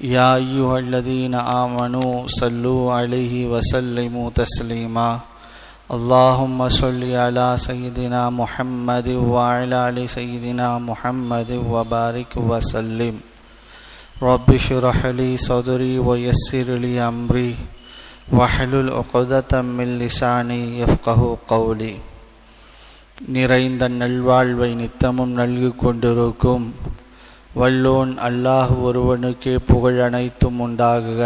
يا أيها الذين آمنوا صلوا عليه وسلموا تسليما اللهم صل على سيدنا محمد وعلى آل سيدنا محمد وبارك وسلم رب اشرح لي صدري ويسر لي أمري واحلل عقدة من لساني يفقه قولي நிறைந்த நல்வாழ்வை நித்தமும் நல்கு கொண்டிருக்கும் வல்லோன் அல்லாஹ் ஒருவனுக்கே புகழ் அனைத்தும் உண்டாகுக.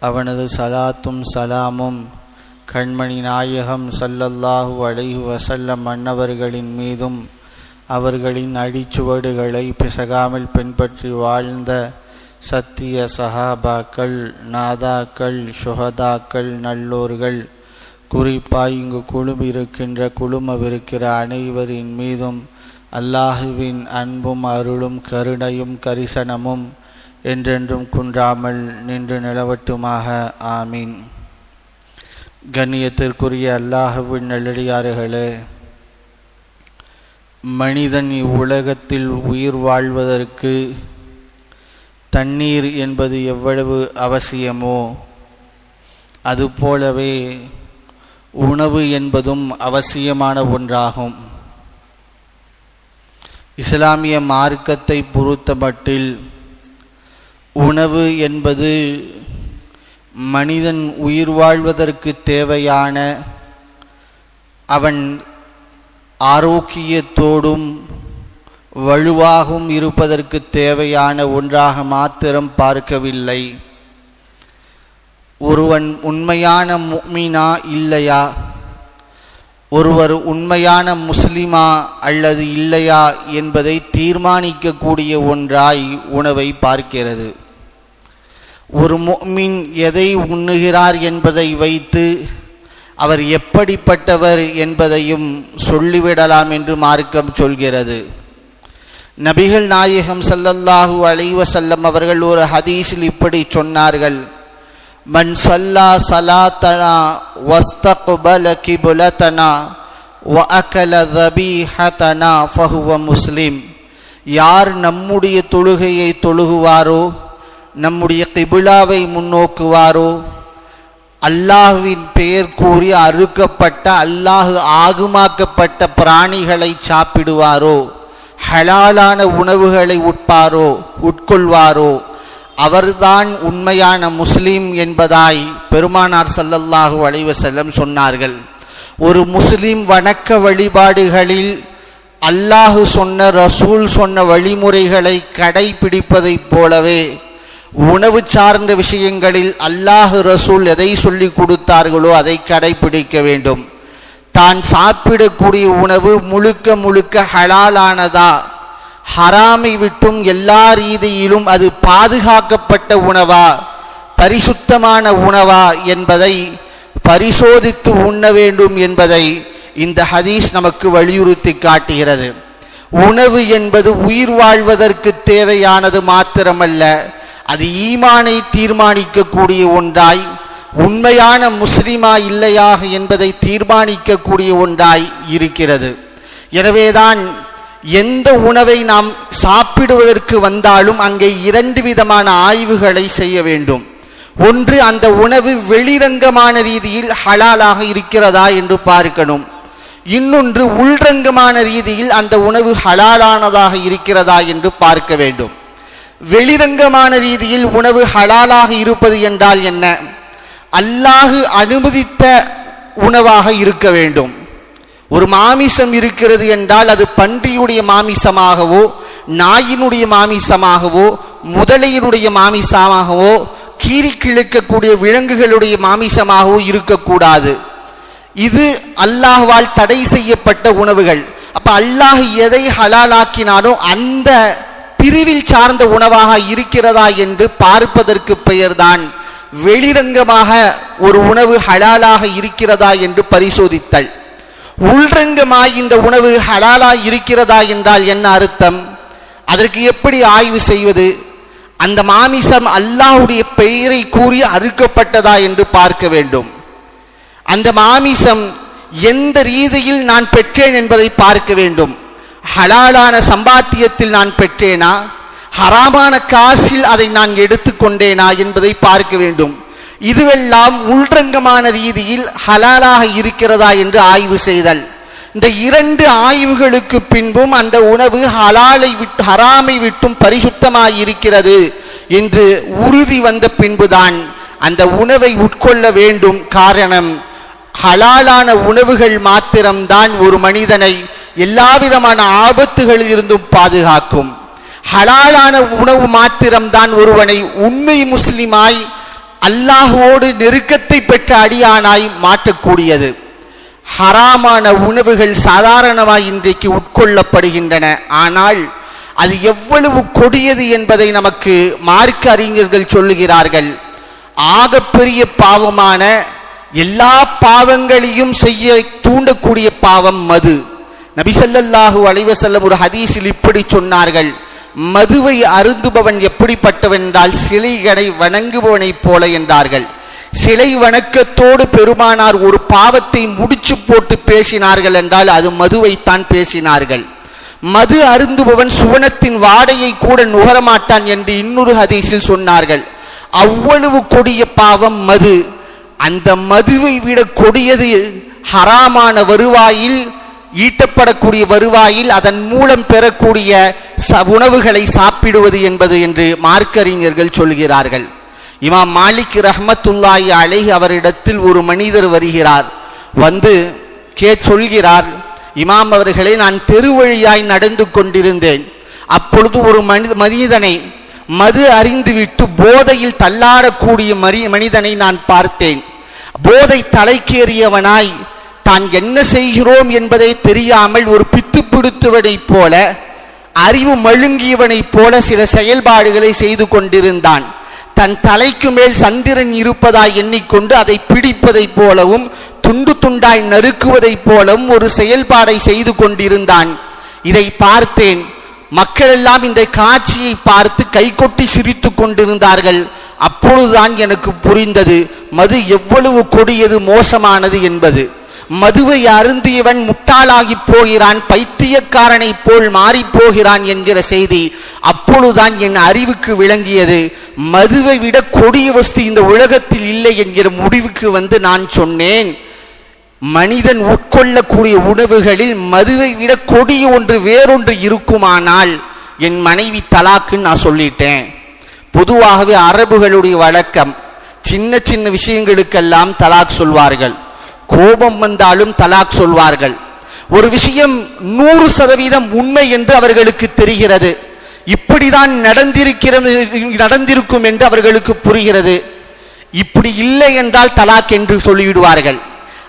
அவனது சலாத்தும் சலாமும் கண்மணி நாயகம் சல்லல்லாஹு அலைஹு வசல்லம் மன்னவர்களின் மீதும் அவர்களின் அடிச்சுவடுகளை பிசகாமல் பின்பற்றி வாழ்ந்த சத்திய சஹாபாக்கள் நாதாக்கள் சுஹதாக்கள் நல்லோர்கள் குறிப்பாய் இங்கு குழும் இருக்கின்ற குழுமவிருக்கிற அனைவரின் மீதும் அல்லாஹுவின் அன்பும் அருளும் கருணையும் கரிசனமும் என்றென்றும் குன்றாமல் நின்று நிலவட்டுமாக. ஆமீன். கண்ணியத்திற்குரிய அல்லாஹுவின் நல்லடியார்களே மனிதன் இவ்வுலகத்தில் உயிர் வாழ்வதற்கு தண்ணீர் என்பது எவ்வளவு அவசியமோ அதுபோலவே உணவு என்பதும் அவசியமான ஒன்றாகும். இஸ்லாமிய மார்க்கத்தை பொறுத்தமட்டில் உணவு என்பது மனிதன் உயிர் வாழ்வதற்கு தேவையான அவன் ஆரோக்கியத்தோடும் வலுவாகவும் இருப்பதற்கு தேவையான ஒன்றாக மாத்திரம் பார்க்கவில்லை. ஒருவன் உண்மையான முக்மினா இல்லையா? ஒருவர் உண்மையான முஸ்லிமா அல்லது இல்லையா என்பதை தீர்மானிக்கக்கூடிய ஒன்றாய் உணவை பார்க்கிறது. ஒரு மின் எதை உண்ணுகிறார் என்பதை வைத்து அவர் எப்படிப்பட்டவர் என்பதையும் சொல்லிவிடலாம் என்று மார்க்கம் சொல்கிறது. நபிகள் நாயகம் சல்லல்லாஹூ அலைவசல்லம் அவர்கள் ஒரு ஹதீஸில் இப்படி சொன்னார்கள். من صلى صلاتنا واستقبل கிபுலத்தனா வ ذبيحتنا فهو مسلم. யார் நம்முடைய தொழுகையை தொழுகுவாரோ நம்முடைய கிபுலாவை முன்னோக்குவாரோ அல்லாஹுவின் பெயர் கூறி அறுக்கப்பட்ட அல்லாஹு ஆகுமாக்கப்பட்ட பிராணிகளை சாப்பிடுவாரோ ஹலாலான உணவுகளை உட்பாரோ உட்கொள்வாரோ அவர்தான் உண்மையான முஸ்லீம் என்பதாய் பெருமானார் சல்லல்லாஹு அலைவசல்லம் சொன்னார்கள். ஒரு முஸ்லீம் வணக்க வழிபாடுகளில் அல்லாஹு சொன்ன ரசூல் சொன்ன வழிமுறைகளை கடைபிடிப்பதைப் போலவே உணவு சார்ந்த விஷயங்களில் அல்லாஹு ரசூல் எதை சொல்லி கொடுத்தார்களோ அதை கடைபிடிக்க வேண்டும். தான் சாப்பிடக்கூடிய உணவு முழுக்க முழுக்க ஹலாலானதா? ஹராமை விட்டும் எல்லா ரீதியிலும் அது பாதுகாக்கப்பட்ட உணவா? பரிசுத்தமான உணவா என்பதை பரிசோதித்து உண்ண வேண்டும் என்பதை இந்த ஹதீஸ் நமக்கு வலியுறுத்தி காட்டுகிறது. உணவு என்பது உயிர் வாழ்வதற்கு தேவையானது மாத்திரமல்ல அது ஈமானை தீர்மானிக்கக்கூடிய ஒன்றாய் உண்மையான முஸ்லிமா இல்லையாக என்பதை தீர்மானிக்கக்கூடிய ஒன்றாய் இருக்கிறது. எனவேதான் எந்த உணவை நாம் சாப்பிடுவதற்கு வந்தாலும் அங்கே இரண்டு விதமான ஆய்வுகளை செய்ய வேண்டும். ஒன்று அந்த உணவு வெளிரங்கமான ரீதியில் ஹலாலாக இருக்கிறதா என்று பார்க்கணும். இன்னொன்று உள்ரங்கமான ரீதியில் அந்த உணவு ஹலாலானதாக இருக்கிறதா என்று பார்க்க வேண்டும். வெளிரங்கமான ரீதியில் உணவு ஹலாலாக இருப்பது என்றால் என்ன? அல்லாஹு அனுமதித்த உணவாக இருக்க வேண்டும். ஒரு மாமிசம் இருக்கிறது என்றால் அது பன்றியுடைய மாமிசமாகவோ நாயினுடைய மாமிசமாகவோ முதலையினுடைய மாமிசமாகவோ கீறி கிழக்கக்கூடிய விலங்குகளுடைய மாமிசமாகவோ இருக்கக்கூடாது. இது அல்லாஹ்வால் தடை செய்யப்பட்ட உணவுகள். அப்ப அல்லாஹ் எதை ஹலாலாக்கினானோ அந்த பிரிவில் சார்ந்த உணவாக இருக்கிறதா என்று பார்ப்பதற்கு பெயர்தான் வெளிரங்கமாக ஒரு உணவு ஹலாலாக இருக்கிறதா என்று பரிசோதித்தல். உள்ரங்கமாய் இந்த உணவு ஹலாலா இருக்கிறதா என்றால் என்ன அர்த்தம்? அதற்கு எப்படி ஆய்வு செய்வது? அந்த மாமிசம் அல்லாஹ்வுடைய பெயரை கூறி அறுக்கப்பட்டதா என்று பார்க்க வேண்டும். அந்த மாமிசம் எந்த ரீதியில் நான் பெற்றேன் என்பதை பார்க்க வேண்டும். ஹலாலான சம்பாத்தியத்தில் நான் பெற்றேனா? ஹராமான காசில் அதை நான் எடுத்துக்கொண்டேனா என்பதை பார்க்க வேண்டும். இதுவெல்லாம் உள்ரங்கமான ரீதியில் ஹலாலாக இருக்கிறதா என்று ஆய்வு செய்தல். இந்த இரண்டு ஆய்வுகளுக்கு பின்பும் அந்த உணவு ஹலாலை விட்டு ஹராமை விட்டும் பரிசுத்தமாய் இருக்கிறது என்று உறுதி வந்த பின்புதான் அந்த உணவை உட்கொள்ள வேண்டும். காரணம் ஹலாலான உணவுகள் மாத்திரம்தான் ஒரு மனிதனை எல்லாவிதமான ஆபத்துகளில் இருந்தும் பாதுகாக்கும். ஹலாலான உணவு மாத்திரம்தான் ஒருவனை உண்மை முஸ்லிமாய் அல்லாஹுவோடு நெருக்கத்தை பெற்ற அடியானாய் மாற்றக்கூடியது. ஹராமான உணவுகள் சாதாரணமாய் இன்றைக்கு உட்கொள்ளப்படுகின்றன. ஆனால் அது எவ்வளவு கொடியது என்பதை நமக்கு மார்க்க அறிஞர்கள் சொல்லுகிறார்கள். ஆகப்பெரிய பாவமான எல்லா பாவங்களையும் செய்ய தூண்டக்கூடிய பாவம் மது. நபிசல்லாஹு அலைவசல்லம் ஒரு ஹதீஸில் இப்படி சொன்னார்கள். மதுவை அருந்துபவன் எப்படிப்பட்டவன் என்றால் சிலைகளை வணங்குபவனைப் போல என்றார்கள். சிலை வணக்கத்தோடு பெருமானார் ஒரு பாவத்தை முடிச்சு போட்டு பேசினார்கள் என்றால் அது மதுவைத்தான் பேசினார்கள். மது அருந்துபவன் சுவனத்தின் வாடையை கூட நுகரமாட்டான் என்று இன்னொரு ஹதீஸில் சொன்னார்கள். அவ்வளவு கொடிய பாவம் மது. அந்த மதுவை விட கொடியது ஹராமான வருவாயில் ஈட்டப்படக்கூடிய வருவாயில் அதன் மூலம் பெறக்கூடிய ச உணவுகளை சாப்பிடுவது என்பது என்று மார்க்கறிஞர்கள் சொல்கிறார்கள். இமாம் மாலிக் ரஹமத்துல்லாய் அலை அவரிடத்தில் ஒரு மனிதர் வருகிறார். வந்து கே சொல்கிறார் இமாம் அவர்களே நான் தெருவழியாய் நடந்து கொண்டிருந்தேன். அப்பொழுது ஒரு மனித மனிதனை மது அறிந்துவிட்டு போதையில் தள்ளாடக்கூடிய மரி மனிதனை நான் பார்த்தேன். போதை தலைக்கேறியவனாய் தான் என்ன செய்கிறோம் என்பதை தெரியாமல் ஒரு பித்து பிடித்தவனைப் போல அறிவு மழுங்கியவனைப் போல சில செயல்பாடுகளை செய்து கொண்டிருந்தான். தன் தலைக்கு மேல் சந்திரன் இருப்பதாய் எண்ணிக்கொண்டு அதை பிடிப்பதைப் போலவும் துண்டு துண்டாய் நறுக்குவதைப் போலவும் ஒரு செயல்பாடை செய்து கொண்டிருந்தான். இதை பார்த்தேன். மக்கள் எல்லாம் இந்த காட்சியை பார்த்து கைகொட்டி சிரித்து கொண்டிருந்தார்கள். அப்பொழுதுதான் எனக்கு புரிந்தது மது எவ்வளவு கொடியது மோசமானது என்பது. மதுவை அருந்தியவன் முட்டாளாகி போகிறான் பைத்தியக்காரனைப் போல் மாறிப்போகிறான் என்கிற செய்தி அப்பொழுதுதான் என் அறிவுக்கு விளங்கியது. மதுவை விட கொடிய வஸ்து இந்த உலகத்தில் இல்லை என்கிற முடிவுக்கு வந்து நான் சொன்னேன். மனிதன் உட்கொள்ளக்கூடிய உணவுகளில் மதுவை விட கொடிய ஒன்று வேறொன்று இருக்குமானால் என் மனைவி தலாக்குன்னு நான் சொல்லிட்டேன். பொதுவாகவே அரபுகளுடைய வழக்கம் சின்ன சின்ன விஷயங்களுக்கெல்லாம் தலாக் சொல்வார்கள். கோபம் வந்தாலும் தலாக் சொல்வார்கள். ஒரு விஷயம் நூறு சதவீதம் உண்மை என்று அவர்களுக்கு தெரிகிறது. இப்படிதான் நடந்திருக்கிறது நடந்திருக்கும் என்று அவர்களுக்கு புரிகிறது. இப்படி இல்லை என்றால் தலாக் என்று சொல்லிவிடுவார்கள்.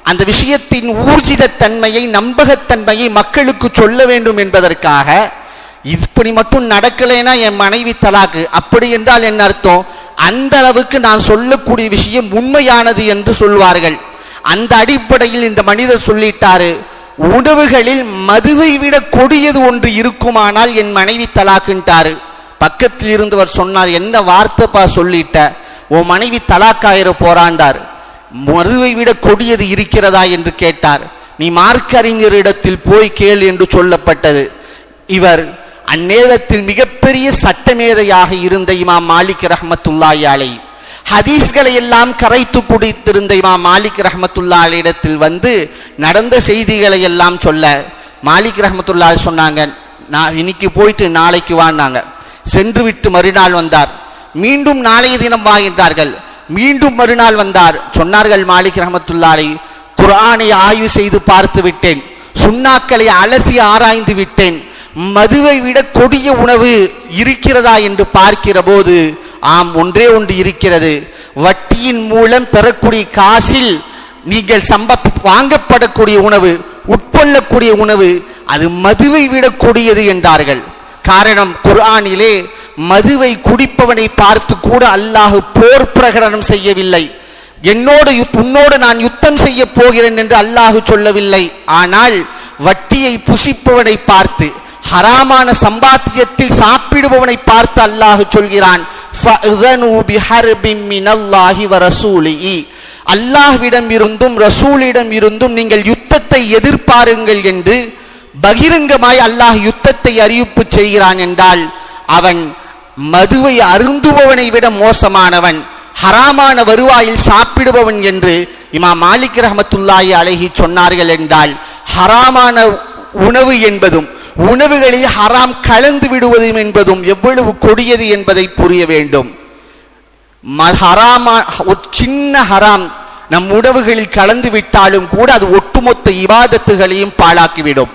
அந்த விஷயத்தின் ஊர்ஜித தன்மையை நம்பகத்தன்மையை மக்களுக்கு சொல்ல வேண்டும் என்பதற்காக இப்படி மட்டும் நடக்கலைன்னா என் மனைவி தலாக்கு அப்படி என்றால் என்ன அர்த்தம்? அந்த அளவுக்கு நான் சொல்லக்கூடிய விஷயம் உண்மையானது என்று சொல்வார்கள். அந்த அடிப்படையில் இந்த மனிதர் சொல்லிட்டாரு உணவுகளில் மதுவை விட கொடியது ஒன்று இருக்குமானால் என் மனைவி தலாக்குன்ட்டாரு. பக்கத்தில் இருந்தவர் சொன்னார் என்ன வார்த்தைப்பா சொல்லிட்ட? உன் மனைவி தலாக்காயிர போராண்டார் மதுவை விட கொடியது இருக்கிறதா? என்று கேட்டார். நீ மார்க்கறிஞரிடத்தில் போய் கேள் என்று சொல்லப்பட்டது. இவர் அந்நேரத்தில் மிகப்பெரிய சட்டமேதையாக இருந்த இமாம் மாலிக் ரஹமத்துல்லாஹி அலை ஹதீஸ்களை எல்லாம் கரைத்து குடித்திருந்த இமாம் மாலிக் ரஹமத்துல்லா இடத்தில் வந்து நடந்த செய்திகளை எல்லாம் சொல்ல மாலிக் ரஹமத்துல்லா சொன்னாங்க நான் இன்னைக்கு போயிட்டு நாளைக்கு வான்னாங்க. சென்று விட்டு மறுநாள் வந்தார். மீண்டும் நாளைய தினம் வா என்றார்கள். மீண்டும் மறுநாள் வந்தார். சொன்னார்கள் மாலிக் ரஹமத்துல்லாலை குரானை ஆய்வு செய்து பார்த்து விட்டேன். சுண்ணாக்களை அலசி ஆராய்ந்து விட்டேன். மதுவை விட கொடிய உணவு இருக்கிறதா? என்று பார்க்கிற போது ஆம் ஒன்றே ஒன்று இருக்கிறது. வட்டியின் மூலம் பெறக்கூடிய காசில் நீங்கள் சம்ப வாங்கப்படக்கூடிய உணவு உட்கொள்ளக்கூடிய உணவு அது மதுவை விடக்கூடியது என்றார்கள். காரணம் குர்ஆனிலே மதுவை குடிப்பவனை பார்த்து கூட அல்லாஹு போர் பிரகடனம் செய்யவில்லை. என்னோடு யுத்- உன்னோடு நான் யுத்தம் செய்ய போகிறேன் என்று அல்லாஹு சொல்லவில்லை. ஆனால் வட்டியை புசிப்பவனை பார்த்து ஹராமான சம்பாத்தியத்தில் சாப்பிடுபவனை பார்த்து அல்லாஹு சொல்கிறான். அல்லாஹ்விடம் இருந்தும் ரசூலிடம் இருந்தும் நீங்கள் யுத்தத்தை எதிர்பாருங்கள் என்று பகிரங்கமாய் அல்லாஹ் யுத்தத்தை அறிவிப்பு செய்கிறான் என்றால் அவன் மதுவை அருந்துபவனை விட மோசமானவன் ஹராமான வருவாயில் சாப்பிடுபவன் என்று இமா மாலிக் ரஹமத்துல்லாயி அழகி சொன்னார்கள் என்றால் ஹராமான உணவு என்பதும் உணவுகளில் ஹராம் கலந்து விடுவதும் என்பதும் எவ்வளவு கொடியது என்பதை புரிய வேண்டும். ம- ஹராமா ஒரு சின்ன ஹராம் நம் உணவுகளில் கலந்து விட்டாலும் கூட அது ஒட்டுமொத்த இபாதத்துகளையும் பாழாக்கிவிடும்.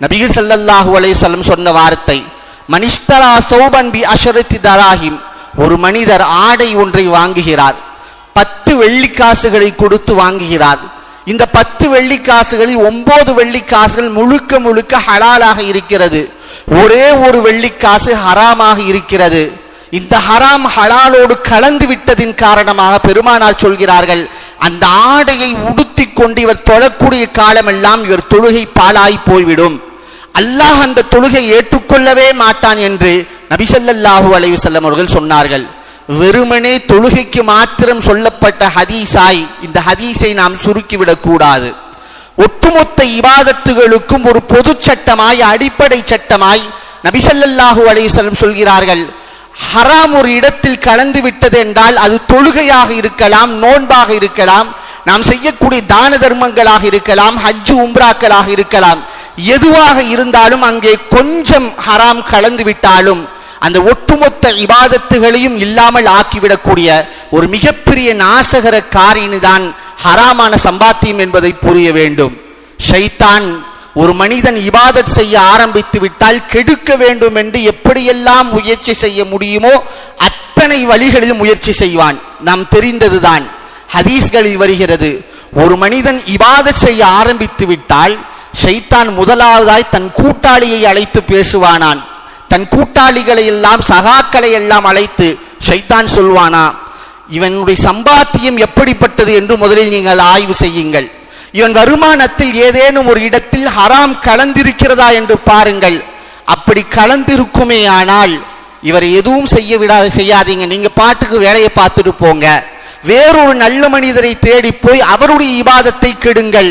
நபிகள் ஸல்லல்லாஹு அலையம் சொன்ன வார்த்தை மனிஷ்தரா சௌபன் பி அஷரத்தி தராஹிம் ஒரு மனிதர் ஆடை ஒன்றை வாங்குகிறார் பத்து வெள்ளிக்காசுகளை கொடுத்து வாங்குகிறார் இந்த பத்து வெள்ளிக்காசுகளில் ஒன்பது வெள்ளிக்காசுகள் முழுக்க முழுக்க ஹலாலாக இருக்கிறது. ஒரே ஒரு வெள்ளிக்காசு ஹராமாக இருக்கிறது. இந்த ஹராம் ஹலாலோடு கலந்து விட்டதின் காரணமாக பெருமானார் சொல்கிறார்கள் அந்த ஆடையை உடுத்திக் கொண்டு இவர் தொழக்கூடிய காலமெல்லாம் இவர் தொழுகை பாலாய் போய்விடும். அல்லாஹ் அந்த தொழுகை ஏற்றுக்கொள்ளவே மாட்டான் என்று நபிசல்லாஹூ அலைவு செல்லம் அவர்கள் சொன்னார்கள். வெறுமனே தொழுகைக்கு மாத்திரம் சொல்லப்பட்ட ஹதீஸாய் இந்த ஹதீஸை நாம் சுருக்கிவிடக் கூடாது. ஒட்டுமொத்த இபாதத்துகளுக்கும் ஒரு பொது சட்டமாய் அடிப்படை சட்டமாய் நபிசல்லாஹு அலைஹிஸ்ஸலாம் சொல்கிறார்கள் ஹராம் ஒரு இடத்தில் கலந்து விட்டது என்றால் அது தொழுகையாக இருக்கலாம் நோன்பாக இருக்கலாம் நாம் செய்யக்கூடிய தான தர்மங்களாக இருக்கலாம் ஹஜ்ஜு உம்ராக்களாக இருக்கலாம். எதுவாக இருந்தாலும் அங்கே கொஞ்சம் ஹராம் கலந்து விட்டாலும் அந்த ஒட்டுமொத்த இபாதத்துகளையும் இல்லாமல் ஆக்கிவிடக்கூடிய ஒரு மிகப்பெரிய நாசகர காரினிதான் ஹராமான சம்பாத்தியம் என்பதை புரிய வேண்டும். ஷைத்தான் ஒரு மனிதன் இபாதத் செய்ய ஆரம்பித்து விட்டால் கெடுக்க வேண்டும் என்று எப்படியெல்லாம் முயற்சி செய்ய முடியுமோ அத்தனை வழிகளிலும் முயற்சி செய்வான். நாம் தெரிந்ததுதான். ஹதீஸ்களில் வருகிறது ஒரு மனிதன் இபாதத் செய்ய ஆரம்பித்து விட்டால் ஷைத்தான் முதலாவதாய் தன் கூட்டாளியை அழைத்து பேசுவானான். தன் கூட்டாளிகளை எல்லாம் சகாக்களை எல்லாம் அழைத்து ஷைத்தான் சொல்வானா இவனுடைய சம்பாத்தியம் எப்படிப்பட்டது என்று முதலில் நீங்கள் ஆய்வு செய்யுங்கள். இவன் வருமானத்தில் ஏதேனும் ஒரு இடத்தில் ஹராம் கலந்திருக்கிறதா என்று பாருங்கள். அப்படி கலந்திருக்குமே ஆனால் இவரை எதுவும் செய்ய விடாத செய்யாதீங்க. நீங்க பாட்டுக்கு வேலையை பார்த்துட்டு போங்க. வேறொரு நல்ல மனிதரை தேடி போய் அவருடைய இபாதத்தை கெடுங்கள்.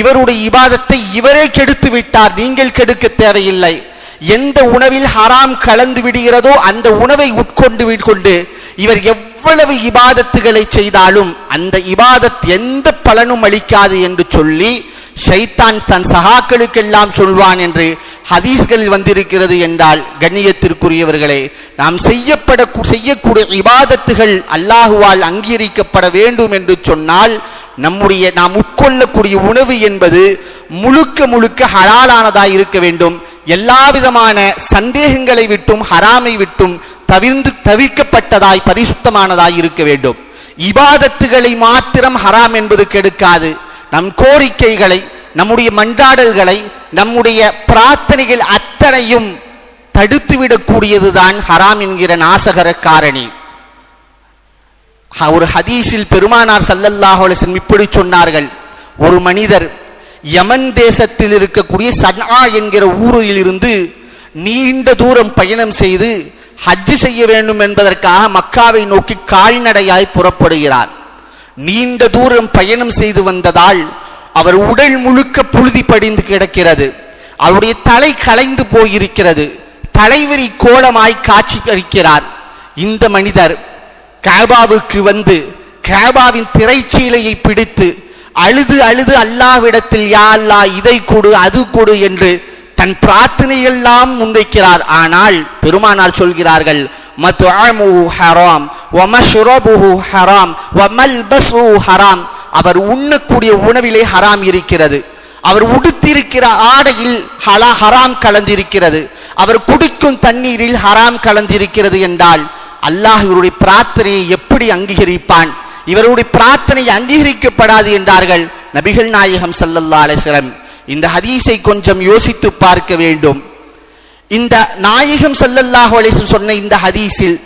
இவருடைய இபாதத்தை இவரே கெடுத்து விட்டார். நீங்கள் கெடுக்க தேவையில்லை. எந்த உணவில் ஹராம் கலந்து விடுகிறதோ அந்த உணவை உட்கொண்டு கொண்டு இவர் எவ்வளவு இபாதத்துகளை செய்தாலும் அந்த இபாதத் எந்த பலனும் அளிக்காது என்று சொல்லி ஷைத்தான் தன் சகாக்களுக்கெல்லாம் சொல்வான் என்று ஹதீஸ்களில் வந்திருக்கிறது என்றால் கண்ணியத்திற்குரியவர்களே நாம் செய்யப்பட செய்யக்கூடிய இபாதத்துகள் அல்லாஹுவால் அங்கீகரிக்கப்பட வேண்டும் என்று சொன்னால் நம்முடைய நாம் உட்கொள்ளக்கூடிய உணவு என்பது முழுக்க முழுக்க ஹலாலானதாய் இருக்க வேண்டும். எல்லா விதமான சந்தேகங்களை விட்டும் ஹராமை விட்டும் தவிர்ந்து தவிர்க்கப்பட்டதாய் பரிசுத்தமானதாய் இருக்க வேண்டும். இபாதத்துகளை மாத்திரம் ஹராம் என்பது கெடுக்காது. நம் கோரிக்கைகளை நம்முடைய மன்றாடல்களை நம்முடைய பிரார்த்தனைகள் அத்தனையும் தடுத்துவிடக்கூடியதுதான் ஹராம் என்கிற நாசகர காரணி. ஒரு ஹதீஸில் பெருமானார் சல்லல்லாஹோலசன் இப்படி சொன்னார்கள். ஒரு மனிதர் யமன் தேசத்தில் இருக்கக்கூடிய சனா என்கிற ஊரில் இருந்து நீண்ட தூரம் பயணம் செய்து ஹஜ் செய்ய வேண்டும் என்பதற்காக மக்காவை நோக்கி கால்நடையாய் புறப்படுகிறார். நீண்ட தூரம் பயணம் செய்து வந்ததால் அவர் உடல் முழுக்க புழுதி படிந்து கிடக்கிறது. அவருடைய தலை கலைந்து போயிருக்கிறது. தலைவரி கோலமாய் காட்சி அளிக்கிறார். இந்த மனிதர் கேபாவுக்கு வந்து கேபாவின் திரைச்சீலையை பிடித்து அழுது அழுது அல்லாவிடத்தில் யா அல்லாஹ் இதை கொடு அது கொடு என்று தன் பிரார்த்தனையெல்லாம் முன்வைக்கிறார். ஆனால் பெருமானார் சொல்கிறார்கள் மத்அமுஹு ஹராம் வமஷ்ரபுஹு ஹராம் வமல்பஸுஹு ஹராம். அவர் உண்ணக்கூடிய உணவிலே ஹராம் இருக்கிறது. அவர் உடுத்திருக்கிற ஆடையில் ஹலா ஹராம் கலந்திருக்கிறது. அவர் குடிக்கும் தண்ணீரில் ஹராம் கலந்திருக்கிறது என்றால் அல்லாஹ் இவருடைய பிரார்த்தனையை எப்படி அங்கீகரிப்பான்? இவருடைய பிரார்த்தனை அங்கீகரிக்கப்படாது என்றார்கள் நபிகள் நாயகம் சல்லல்லா அலிஸ்லம் இந்த ஹதீஸை கொஞ்சம் யோசித்து பார்க்க வேண்டும். இந்த நாயகம் சல்லல்லாஹு அலிஸ்லம் சொன்ன இந்த ஹதீஸில்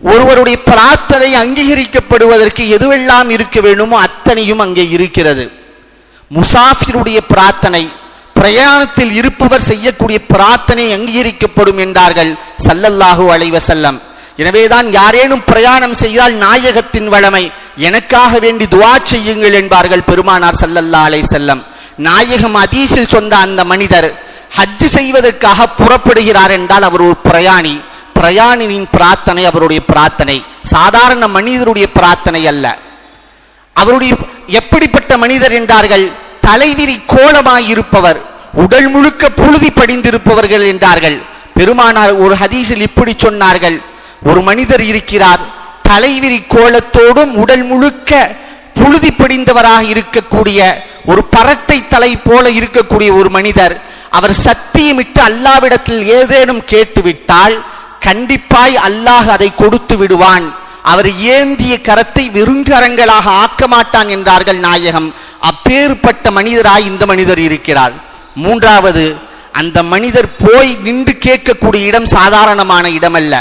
ஒருவருடைய பிரார்த்தனை அங்கீகரிக்கப்படுவதற்கு எதுவெல்லாம் இருக்க வேண்டுமோ அத்தனையும் அங்கே இருக்கிறது. முசாஃபிருடைய பிரார்த்தனை பிரயாணத்தில் இருப்பவர் செய்யக்கூடிய பிரார்த்தனை அங்கீகரிக்கப்படும் என்றார்கள் சல்லல்லாஹு அலைவசல்லம் எனவேதான் யாரேனும் பிரயாணம் செய்தால் நாயகத்தின் வளமை எனக்காக வேண்டி துவா செய்யுங்கள் என்பார்கள் பெருமானார் சல்லல்லா அலை செல்லம் நாயகம் அதீசில் சொந்த அந்த மனிதர் ஹஜ் செய்வதற்காக புறப்படுகிறார் என்றால் அவர் ஒரு பிரயாணி. பிரயாணினின் பிரார்த்தனை அவருடைய பிரார்த்தனை. சாதாரண மனிதருடைய பிரார்த்தனை அல்ல. அவருடைய எப்படிப்பட்ட மனிதர் என்றார்கள் தலைவிரி கோலமாயிருப்பவர் உடல் முழுக்க புழுதி படிந்திருப்பவர்கள் என்றார்கள். பெருமானார் ஒரு ஹதீஸில் இப்படி சொன்னார்கள் ஒரு மனிதர் இருக்கிறார் தலைவிரி கோலத்தோடும் உடல் முழுக்க புழுதி படிந்தவராக இருக்கக்கூடிய ஒரு பரட்டை தலை போல இருக்கக்கூடிய ஒரு மனிதர் அவர் சத்தியமிட்டு அல்லாவிடத்தில் ஏதேனும் கேட்டுவிட்டால் கண்டிப்பாய் அல்லாஹ் அதை கொடுத்து விடுவான். அவர் ஏந்திய கரத்தை வெறுங்கரங்களாக ஆக்க மாட்டான் என்றார்கள் நாயகம். அப்பேற்பட்ட மனிதராய் இந்த மனிதர் இருக்கிறார். மூன்றாவது அந்த மனிதர் போய் நின்று கேட்கக்கூடிய இடம் சாதாரணமான இடமல்ல.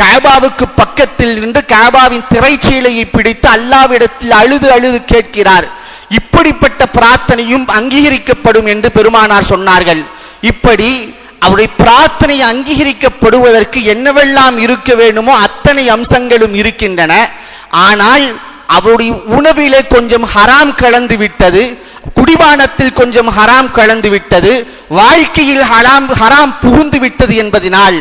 காபாவுக்கு பக்கத்தில் நின்று காபாவின் திரைச்சீலையை பிடித்து அல்லாவிடத்தில் அழுது அழுது கேட்கிறார். இப்படிப்பட்ட பிரார்த்தனையும் அங்கீகரிக்கப்படும் என்று பெருமானார் சொன்னார்கள். இப்படி அவருடைய பிரார்த்தனை அங்கீகரிக்கப்படுவதற்கு என்னவெல்லாம் இருக்க வேண்டுமோ அத்தனை அம்சங்களும் இருக்கின்றன. ஆனால் அவருடைய உணவிலே கொஞ்சம் ஹராம் கலந்து விட்டது குடிபானத்தில் கொஞ்சம் ஹராம் கலந்து விட்டது வாழ்க்கையில் ஹராம் ஹராம் புகுந்து விட்டது என்பதனால்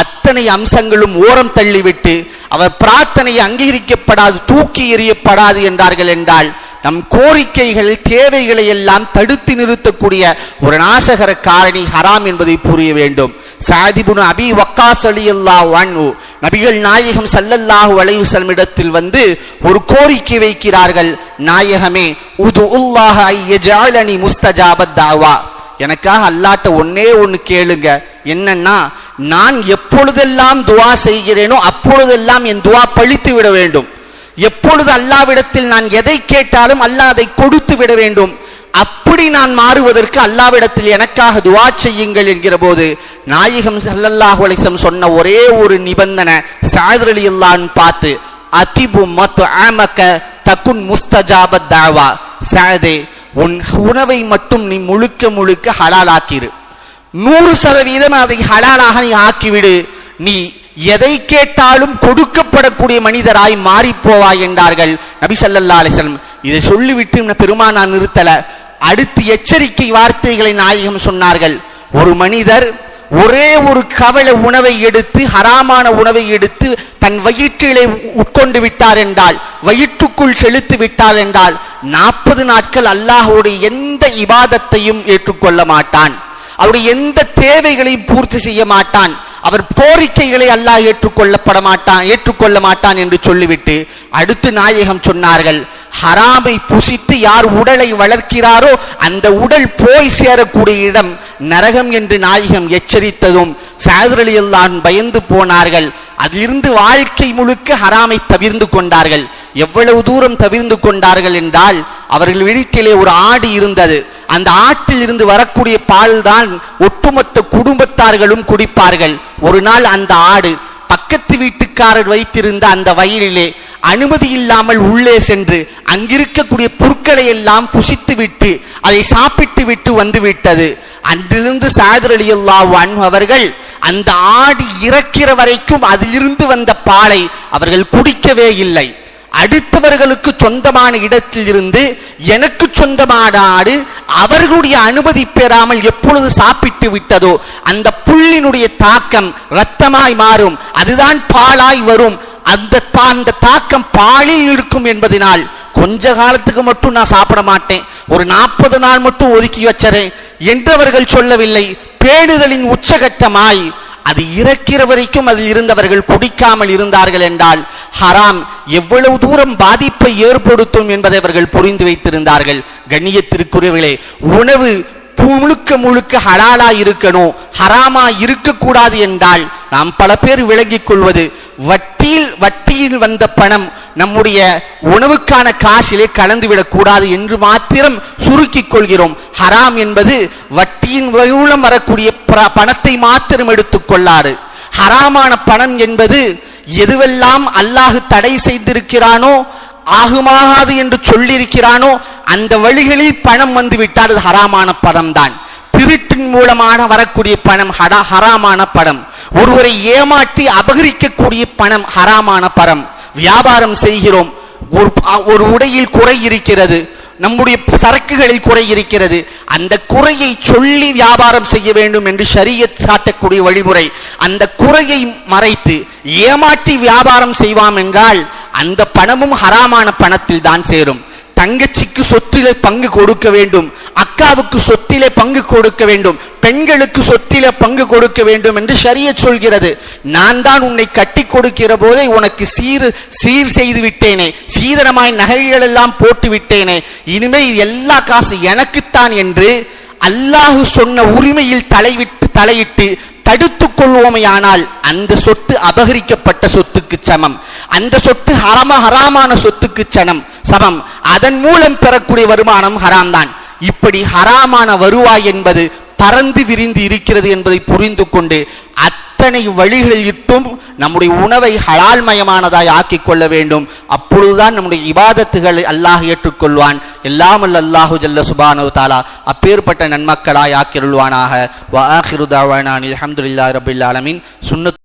அத்தனை அம்சங்களும் ஓரம் தள்ளிவிட்டு அவர் பிரார்த்தனை அங்கீகரிக்கப்படாது தூக்கி எறியப்படாது என்றார்கள் என்றால் நம் கோரிக்கைகள் தேவைகளை எல்லாம் தடுத்து நிறுத்தக்கூடிய ஒரு நாசகர காரணி ஹராம் என்பதை புரிய வேண்டும். சாதிபுன் அபி வக்காஸ் அலி அல்லாஹ் நபிகள் நாயகம் சல்லல்லாஹு வளைவு செல்மிடத்தில் வந்து ஒரு கோரிக்கை வைக்கிறார்கள். நாயகமே உது உல்லாஹ ஐயஜாலனி முஸ்தஜாபத் தாவா. எனக்காக அல்லாட்ட ஒன்னே ஒன்னு கேளுங்க. என்னன்னா நான் எப்பொழுதெல்லாம் துவா செய்கிறேனோ அப்பொழுதெல்லாம் என் துவா பழித்து விட வேண்டும். எப்பொழுது அல்லாவிடத்தில் நான் எதை கேட்டாலும் அல்லாஹ் அதை கொடுத்து விட வேண்டும். அப்படி நான் மாறுவதற்கு அல்லாவிடத்தில் எனக்காக துவா செய்யுங்கள் என்கிற போது நாயகம் ஸல்லல்லாஹு அலைஹி சொன்ன ஒரே ஒரு நிபந்தனை சாதர் அலி பார்த்து அதிபு மத் ஆமக்க தக்குன் முஸ்தஜாபத் தாவா சாதே உன் உணவை மட்டும் நீ முழுக்க முழுக்க ஹலாலாக்கிரு. நூறு சதவீதம் அதை ஹலாலாக நீ ஆக்கிவிடு. நீ எதை கேட்டாலும் கொடுக்கப்படக்கூடிய மனிதராய் மாறிப்போவாய் என்றார்கள். நபி சல்லல்லா அலிசல்லம் இதை சொல்லிவிட்டு பெருமா நான் நிறுத்தல. அடுத்து எச்சரிக்கை வார்த்தைகளை நாயகம் சொன்னார்கள். ஒரு மனிதர் ஒரே ஒரு கவல உணவை எடுத்து ஹராமான உணவை எடுத்து தன் வயிற்றிலே உட்கொண்டு விட்டார் என்றால் வயிற்றுக்குள் செலுத்தி விட்டார் என்றால் நாற்பது நாட்கள் அல்லாஹுடைய எந்த இபாதத்தையும் ஏற்றுக்கொள்ள மாட்டான். அவருடைய எந்த தேவைகளையும் பூர்த்தி செய்ய மாட்டான். அவர் கோரிக்கைகளை அல்லாஹ் ஏற்றுக்கொள்ளப்பட மாட்டான் ஏற்றுக்கொள்ள மாட்டான் என்று சொல்லிவிட்டு அடுத்து நாயகம் சொன்னார்கள் ஹராமை புசித்து யார் உடலை வளர்க்கிறாரோ அந்த உடல் போய் சேரக்கூடிய இடம் நரகம் என்று நாயகம் எச்சரித்ததும் சாதரலி எல்லாம் பயந்து போனார்கள். அதிலிருந்து வாழ்க்கை முழுக்க ஹராமை தவிர்ந்து கொண்டார்கள். எவ்வளவு தூரம் தவிர்ந்து கொண்டார்கள் என்றால் அவர்கள் வீட்டிலே ஒரு ஆடு இருந்தது. அந்த ஆற்றில் இருந்து வரக்கூடிய பால் தான் ஒட்டுமொத்த குடும்பத்தார்களும் குடிப்பார்கள். ஒரு நாள் அந்த ஆடு பக்கத்து வீட்டுக்காரர் வைத்திருந்த அந்த வயலிலே அனுமதி இல்லாமல் உள்ளே சென்று அங்கிருக்கக்கூடிய புற்களை எல்லாம் புசித்து விட்டு அதை சாப்பிட்டு விட்டு வந்து விட்டது அன்றிலிருந்து சாதர் அலி அவர்கள் அந்த ஆடு இறக்கிற வரைக்கும் அதிலிருந்து வந்த பாலை அவர்கள் குடிக்கவே இல்லை. அடுத்தவர்களுக்கு சொந்தமான இடத்தில் இருந்து எனக்கு சொந்தமான ஆடு அவர்களுடைய அனுமதி பெறாமல் எப்பொழுது சாப்பிட்டு விட்டதோ அந்த புள்ளினுடைய தாக்கம் ரத்தமாய் மாறும். அதுதான் பாலாய் வரும். அந்த தா- அந்த தாக்கம் பாலில் இருக்கும் என்பதனால் கொஞ்ச காலத்துக்கு மட்டும் நான் சாப்பிட மாட்டேன். ஒரு நாற்பது நாள் மட்டும் ஒதுக்கி வச்சறேன் என்றவர்கள் சொல்லவில்லை. பேணுதலின் உச்சகட்டமாய் அது இறக்கிற வரைக்கும் அதில் இருந்தவர்கள் குடிக்காமல் இருந்தார்கள் என்றால் ஹராம். எவ்வளவு தூரம் பாதிப்பை ஏற்படுத்தும் என்பதை அவர்கள் புரிந்து வைத்திருந்தார்கள். கண்ணியத்திற்குரியவர்களே உணவு பு- முழுக்க முழுக்க ஹலாலா இருக்கணும் ஹராமா இருக்கக்கூடாது என்றால் நாம் பல பேர் விளங்கிக் கொள்வது வட்டியில் வட்டியில் வந்த பணம் நம்முடைய உணவுக்கான காசிலே கலந்துவிடக் கூடாது என்று மாத்திரம் சுருக்கிக் கொள்கிறோம். ஹராம் என்பது வட்டியின் மூலம் வரக்கூடிய பணத்தை மாத்திரம் எடுத்துக்கொள்ளாது ஹராமான பணம் என்பது எதுவெல்லாம் அல்லாஹு தடை செய்திருக்கிறானோ ஆகுமாகாது என்று சொல்லியிருக்கிறானோ அந்த வழிகளில் பணம் வந்து விட்டால் அது ஹராமான படம் தான் திருட்டின் மூலமான வரக்கூடிய பணம் ஹடா ஹராமான படம் ஒருவரை ஏமாற்றி அபகரிக்கக்கூடிய பணம் ஹராமான பணம். வியாபாரம் செய்கிறோம். ஒரு ஒரு உடையில் குறை இருக்கிறது. நம்முடைய சரக்குகளில் குறை இருக்கிறது. அந்த குறையை சொல்லி வியாபாரம் செய்ய வேண்டும் என்று ஷரியத் காட்டக்கூடிய வழிமுறை. அந்த குறையை மறைத்து ஏமாற்றி வியாபாரம் செய்வாம் என்றால் அந்த பணமும் ஹராமான பணத்தில் தான் சேரும். தங்கச்சிக்கு சொத்திலே பங்கு கொடுக்க வேண்டும் அக்காவுக்கு சொத்திலே பங்கு கொடுக்க வேண்டும் பெண்களுக்கு சொத்திலே பங்கு கொடுக்க வேண்டும் என்று சரிய சொல்கிறது. நான் தான் உன்னை கட்டி கொடுக்கிற போதே உனக்கு சீர் சீர் செய்து விட்டேனே சீதனமாய் நகைகள் எல்லாம் போட்டு விட்டேனே இனிமே எல்லா காசு எனக்குத்தான் என்று அல்லாஹு சொன்ன உரிமையில் தலைவிட்டு தலையிட்டு தடுத்துக் கொள்வோமையானால் அந்த சொத்து அபகரிக்கப்பட்ட சொத்துக்கு சமம். அந்த சொத்து ஹரம ஹராமான சொத்துக்கு சனம் சமம். அதன் மூலம் பெறக்கூடிய வருமானம் ஹராம் தான் இப்படி ஹராமான வருவாய் என்பது பறந்து விரிந்து இருக்கிறது என்பதை புரிந்து கொண்டு அத்தனை வழிகளிட்டும் நம்முடைய உணவை ஹலால்மயமானதாய் ஆக்கிக் கொள்ள வேண்டும். அப்பொழுதுதான் நம்முடைய இபாதத்துகளை அல்லாஹ் ஏற்றுக்கொள்வான். எல்லாம் அல்ல அல்லாஹு ஜல்ல சுபானு தாலா. அப்பேற்பட்ட நன்மக்களாய் ஆக்கிருள்வானாக. வ ஆஹிரு ரபில் சுன்னத்